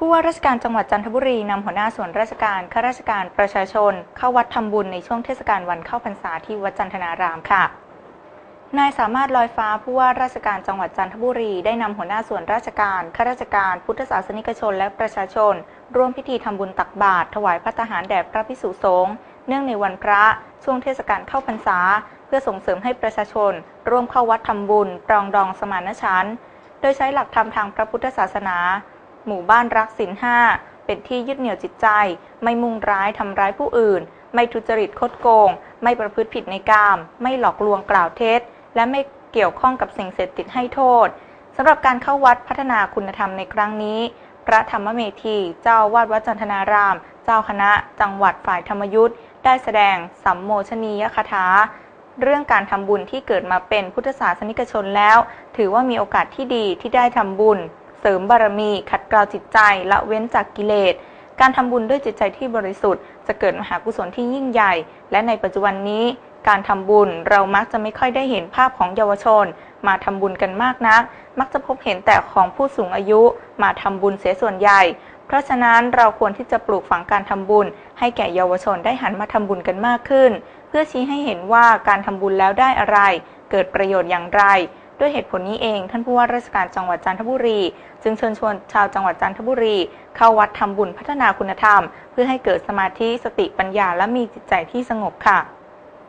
ผู้ว่าราชการจังหวัดจันทบุรีนำหัวหน้าส่วนราชการข้าราชการประชาชน เข้าวัดทำบุญในช่วงเทศกาลวันเข้าพรรษาที่วัดจันทนารามค่ะนายสามารถลอยฟ้าผู้ว่าราชการจังหวัดจันทบุรีได้นำหัวหน้าส่วนราชการข้าราชการ พุทธศาสนิกชนและประชาชน ร่วมพิธีทำบุญตักบาตรถวายพระทหารแด่พระพิสุสงฆ์เนื่องในวันพระช่วงเทศกาลเข้าพรรษา เพื่อส่งเสริมให้ประชาชน ร่วมเข้าวัดทำบุญปรองดองสมานฉันท์โดยใช้หลักธรรมทางพระพุทธศาสนา หมู่บ้านรักศีลห้าเป็นที่ยึดเหนี่ยวจิตใจ ไม่มุ่งร้ายทำร้ายผู้อื่น ไม่ทุจริตคดโกง ไม่ประพฤติผิดในกาม ไม่หลอกลวงกล่าวเท็จ และไม่เกี่ยวข้องกับสิ่งเสพติดให้โทษสำหรับการเข้าวัดพัฒนาคุณธรรมในครั้งนี้ พระธรรมเมธีเจ้าวาดวัดจันทนาราม เจ้าคณะ จังหวัดฝ่ายธรรมยุทธ์ได้แสดงสัมโมชนียคาถาเรื่องการทำบุญที่เกิดมาเป็นพุทธศาสนิกชนแล้ว ถือว่ามีโอกาสที่ดีที่ได้ทำบุญ ริมบารมี ขัดเกลาจิตใจละเว้นจากกิเลส การทำบุญด้วยจิตใจที่บริสุทธิ์ จะเกิดมหากุศลที่ยิ่งใหญ่ และในปัจจุบันนี้ การทำบุญเรามักจะไม่ค่อยได้เห็นภาพของเยาวชน มาทำบุญกันมากนัก มักจะพบเห็นแต่ของผู้สูงอายุมาทำบุญเสียส่วนใหญ่ เพราะฉะนั้นเราควรที่จะปลูกฝังการทำบุญ ให้แก่เยาวชนได้หันมาทำบุญกันมากขึ้น เพื่อชี้ให้เห็นว่าการทำบุญแล้วได้อะไร เกิดประโยชน์อย่างไร ด้วยเหตุผลนี้เอง ท่านผู้ว่าราชการจังหวัดจันทบุรี จึงเชิญชวนชาวจังหวัดจันทบุรี เข้าวัดทำบุญพัฒนาคุณธรรม เพื่อให้เกิดสมาธิสติปัญญาและมีจิตใจที่สงบค่ะ